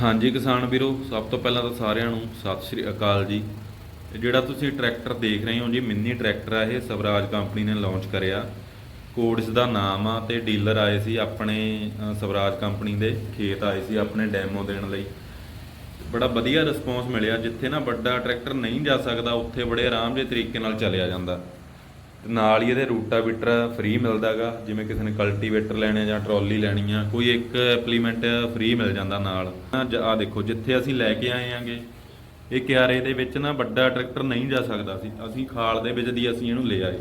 ਹਾਂਜੀ ਕਿਸਾਨ ਵੀਰੋ, ਸਭ ਤੋਂ ਪਹਿਲਾਂ ਤਾਂ ਸਾਰਿਆਂ ਨੂੰ ਸਤਿ ਸ਼੍ਰੀ ਅਕਾਲ ਜੀ। ਜਿਹੜਾ ਤੁਸੀਂ ਟਰੈਕਟਰ ਦੇਖ ਰਹੇ ਹੋ ਜੀ, ਮਿੰਨੀ ਟਰੈਕਟਰ ਆ ਇਹ, ਸਵਰਾਜ ਕੰਪਨੀ ਨੇ ਲਾਂਚ ਕਰਿਆ। ਕੋਡ ਦਾ ਨਾਮ ਆ ਤੇ ਡੀਲਰ ਆਏ ਸੀ ਆਪਣੇ ਸਵਰਾਜ ਕੰਪਨੀ ਦੇ, ਖੇਤ ਆਏ ਸੀ ਆਪਣੇ ਡੈਮੋ ਦੇਣ ਲਈ। ਬੜਾ ਵਧੀਆ ਰਿਸਪੌਂਸ ਮਿਲਿਆ, ਜਿੱਥੇ ਨਾ ਵੱਡਾ ਟਰੈਕਟਰ ਨਹੀਂ ਜਾ ਸਕਦਾ, ਉੱਥੇ ਬੜੇ ਆਰਾਮ ਦੇ ਤਰੀਕੇ ਨਾਲ ਚੱਲਿਆ ਜਾਂਦਾ। ਤੇ ਨਾਲ ਹੀ ਇਹਦੇ ਰੂਟਾਵੀਟਰ ਫ੍ਰੀ ਮਿਲਦਾਗਾ ਜਿਵੇਂ ਕਿਸੇ ਨੇ ਕਲਟੀਵੇਟਰ ਲੈਣੇ ਜਾਂ ਟਰਾਲੀ ਲੈਣੀ ਆ, ਕੋਈ ਇੱਕ ਐਪਲੀਮੈਂਟ ਫ੍ਰੀ ਮਿਲ ਜਾਂਦਾ ਨਾਲ। ਆ ਦੇਖੋ, ਜਿੱਥੇ ਅਸੀਂ ਲੈ ਕੇ ਆਏ ਆਂਗੇ, ਇਹ ਕਿਆਰੇ ਦੇ ਵਿੱਚ ਨਾ ਵੱਡਾ ਟਰੈਕਟਰ ਨਹੀਂ ਜਾ ਸਕਦਾ ਸੀ। ਅਸੀਂ ਖਾਲ ਦੇ ਵਿੱਚ ਦੀ ਅਸੀਂ ਇਹਨੂੰ ਲੈ ਆਏ।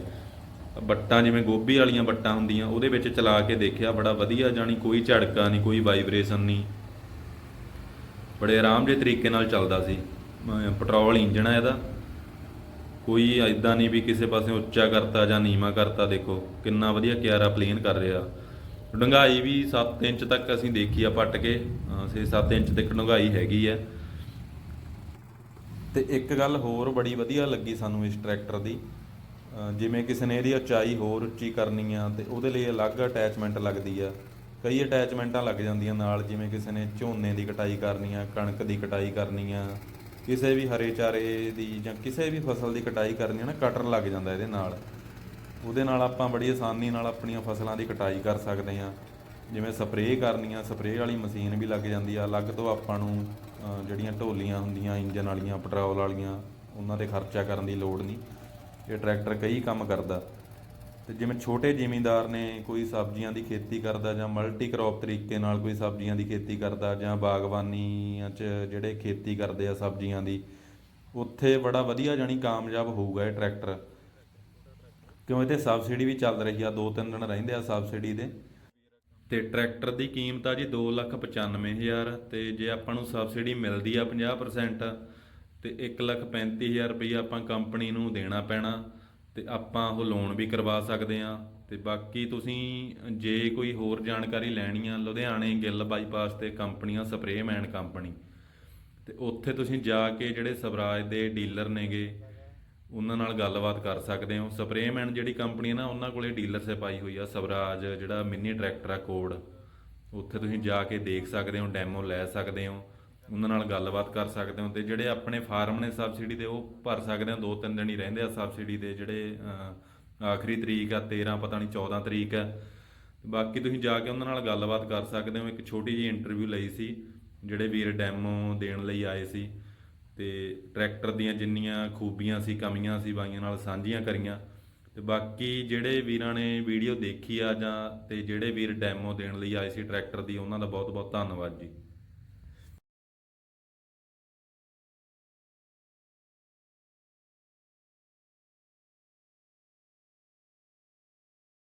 ਬੱਟਾਂ ਜਿਵੇਂ ਗੋਭੀ ਵਾਲੀਆਂ ਬੱਟਾਂ ਹੁੰਦੀਆਂ, ਉਹਦੇ ਵਿੱਚ ਚਲਾ ਕੇ ਦੇਖਿਆ, ਬੜਾ ਵਧੀਆ ਜਾਣੀ ਕੋਈ ਝੜਕਾ ਨਹੀਂ, ਕੋਈ ਵਾਈਬ੍ਰੇਸ਼ਨ ਨਹੀਂ। ਬੜੇ ਆਰਾਮ ਦੇ ਤਰੀਕੇ ਨਾਲ ਚੱਲਦਾ ਸੀ। ਪੈਟਰੋਲ ਇੰਜਣ ਹੈ ਇਹਦਾ। ਕੋਈ ਐਦਾਂ ਨਹੀਂ ਵੀ ਕਿਸੇ ਪਾਸੇ ਉੱਚਾ ਕਰਤਾ ਜਾਂ ਨੀਵਾ ਕਰਤਾ, ਦੇਖੋ, ਕਿੰਨਾ ਵਧੀਆ ਕਿਆਰਾ ਪਲੇਨ ਕਰ ਰਿਹਾ। ਡੰਗਾਈ ਵੀ 7 ਇੰਚ ਤੱਕ ਅਸੀਂ ਦੇਖੀ ਆ ਪੱਟ ਕੇ 6-7 ਇੰਚ ਤੱਕ ਡੰਗਾਈ ਹੈਗੀ ਆ। ਤੇ ਇੱਕ ਗੱਲ ਹੋਰ ਬੜੀ ਵਧੀਆ ਲੱਗੀ ਸਾਨੂੰ ਇਸ ਟਰੈਕਟਰ ਦੀ ਜਿਵੇਂ ਕਿਸੇ ਨੇ ਇਹਦੀ ਉਚਾਈ ਹੋਰ ਉੱਚੀ ਕਰਨੀ ਆ ਤੇ ਉਹਦੇ ਲਈ ਅਲੱਗ ਅਟੈਚਮੈਂਟ ਲੱਗਦੀ ਆ। ਕਈ ਅਟੈਚਮੈਂਟਾਂ ਲੱਗ ਜਾਂਦੀਆਂ ਨਾਲ, ਜਿਵੇਂ ਕਿਸੇ ਨੇ ਝੋਨੇ ਦੀ ਕਟਾਈ ਕਰਨੀ ਆ, ਕਣਕ ਦੀ ਕਟਾਈ ਕਰਨੀ ਆ। ਕਿਸੇ ਵੀ ਹਰੇ ਚਾਰੇ ਦੀ ਜਾਂ ਕਿਸੇ ਵੀ ਫਸਲ ਦੀ ਕਟਾਈ ਕਰਨੀ ਹੈ ਨਾ ਕਟਰ ਲੱਗ ਜਾਂਦਾ ਇਹਦੇ ਨਾਲ। ਉਹਦੇ ਨਾਲ ਆਪਾਂ ਬੜੀ ਆਸਾਨੀ ਨਾਲ ਆਪਣੀਆਂ ਫਸਲਾਂ ਦੀ ਕਟਾਈ ਕਰ ਸਕਦੇ ਹਾਂ। ਜਿਵੇਂ ਸਪਰੇਅ ਕਰਨੀ ਆ, ਸਪਰੇਅ ਵਾਲੀ ਮਸ਼ੀਨ ਵੀ ਲੱਗ ਜਾਂਦੀ ਆ। ਅਲੱਗ ਤੋਂ ਆਪਾਂ ਨੂੰ ਜਿਹੜੀਆਂ ਢੋਲੀਆਂ ਹੁੰਦੀਆਂ, ਇੰਜਨ ਵਾਲੀਆਂ, ਪੈਟਰੋਲ ਵਾਲੀਆਂ, ਉਹਨਾਂ ਤੇ ਖਰਚਾ ਕਰਨ ਦੀ ਲੋੜ ਨਹੀਂ। ਇਹ ਟਰੈਕਟਰ ਕਈ ਕੰਮ ਕਰਦਾ। ਤੇ ਜਿਵੇਂ ਛੋਟੇ ਜ਼ਿਮੀਂਦਾਰ ਨੇ ਕੋਈ ਸਬਜ਼ੀਆਂ ਦੀ ਖੇਤੀ ਕਰਦਾ ਜਾਂ ਮਲਟੀ ਕ੍ਰੌਪ ਤਰੀਕੇ ਨਾਲ ਕੋਈ ਸਬਜ਼ੀਆਂ ਦੀ ਖੇਤੀ ਕਰਦਾ ਜਾਂ ਬਾਗਬਾਨੀਆਂ 'ਚ ਜਿਹੜੇ ਖੇਤੀ ਕਰਦੇ ਆ ਸਬਜ਼ੀਆਂ ਦੀ, ਉੱਥੇ ਬੜਾ ਵਧੀਆ ਜਾਣੀ ਕਾਮਯਾਬ ਹੋਊਗਾ ਇਹ ਟਰੈਕਟਰ। ਕਿਉਂ ਇਹ ਸਬਸਿਡੀ ਵੀ ਚੱਲ ਰਹੀ ਆ ਦੋ ਤਿੰਨ ਦਿਨ ਰਹਿੰਦੇ ਆ ਸਬਸਿਡੀ ਦੇ। ਤੇ ਟਰੈਕਟਰ ਦੀ ਕੀਮਤ ਆ ਜੀ 295000 ਤੇ ਜੇ ਆਪਾਂ ਨੂੰ ਸਬਸਿਡੀ ਮਿਲਦੀ ਆ 50% ਤੇ 135000 ਰੁਪਈਆ ਆਪਾਂ ਕੰਪਨੀ ਨੂੰ ਦੇਣਾ ਪੈਣਾ। ਤੇ ਆਪਾਂ ਉਹ ਲੋਨ ਵੀ ਕਰਵਾ ਸਕਦੇ ਆ ਤੇ ਬਾਕੀ ਤੁਸੀਂ ਜੇ ਕੋਈ ਹੋਰ ਜਾਣਕਾਰੀ ਲੈਣੀ ਆ, ਲੁਧਿਆਣੇ ਗਿੱਲ ਬਾਈਪਾਸ ਤੇ ਕੰਪਨੀਆਂ ਸਪਰੇਮੈਨ ਕੰਪਨੀ ਤੇ ਉੱਥੇ ਤੁਸੀਂ ਜਾ ਕੇ ਜਿਹੜੇ ਸਵਰਾਜ ਦੇ ਡੀਲਰ ਨੇਗੇ, ਉਹਨਾਂ ਨਾਲ ਗੱਲਬਾਤ ਕਰ ਸਕਦੇ ਹੋ। ਸਪਰੇਮੈਨ ਜਿਹੜੀ ਕੰਪਨੀ ਹੈ ਨਾ, ਉਹਨਾਂ ਕੋਲੇ ਡੀਲਰਸ਼ਿਪ ਆਈ ਹੋਈ ਆ, ਸਵਰਾਜ ਜਿਹੜਾ ਮਿੰਨੀ ਟਰੈਕਟਰ ਆ, ਕੋਡ। ਉੱਥੇ ਤੁਸੀਂ ਜਾ ਕੇ ਦੇਖ ਸਕਦੇ ਹੋ ਡੈਮੋ ਲੈ ਸਕਦੇ ਹੋ। ਉਹਨਾਂ ਨਾਲ ਗੱਲਬਾਤ ਕਰ ਸਕਦੇ ਹੋ ਤੇ ਜਿਹੜੇ ਆਪਣੇ ਫਾਰਮ ਨੇ ਸਬਸਿਡੀ ਦੇ, ਉਹ ਭਰ ਸਕਦੇ ਹੋ ਦੋ ਤਿੰਨ ਦਿਨ ਹੀ ਰਹਿੰਦੇ ਆ ਸਬਸਿਡੀ ਦੇ ਜਿਹੜੇ ਆਖਰੀ ਤਰੀਕ ਆ 13 ਪਤਾ ਨਹੀਂ 14 ਤਰੀਕ ਆ। ਬਾਕੀ ਤੁਸੀਂ ਜਾ ਕੇ ਉਹਨਾਂ ਨਾਲ ਗੱਲਬਾਤ ਕਰ ਸਕਦੇ ਹੋ। ਇੱਕ ਛੋਟੀ ਜਿਹੀ ਇੰਟਰਵਿਊ ਲਈ ਸੀ, ਜਿਹੜੇ ਵੀਰ ਡੈਮੋ ਦੇਣ ਲਈ ਆਏ ਸੀ। ਤੇ ਟਰੈਕਟਰ ਦੀਆਂ ਜਿੰਨੀਆਂ ਖੂਬੀਆਂ ਸੀ, ਕਮੀਆਂ ਸੀ, ਬਾਈਆਂ ਨਾਲ ਸਾਂਝੀਆਂ ਕਰੀਆਂ। ਤੇ ਬਾਕੀ ਜਿਹੜੇ ਵੀਰਾਂ ਨੇ ਵੀਡੀਓ ਦੇਖੀ ਆ ਜਾਂ ਤੇ ਜਿਹੜੇ ਵੀਰ ਡੈਮੋ ਦੇਣ ਲਈ ਆਏ ਸੀ ਟਰੈਕਟਰ ਦੀ, ਉਹਨਾਂ ਦਾ ਬਹੁਤ ਬਹੁਤ ਧੰਨਵਾਦ ਜੀ।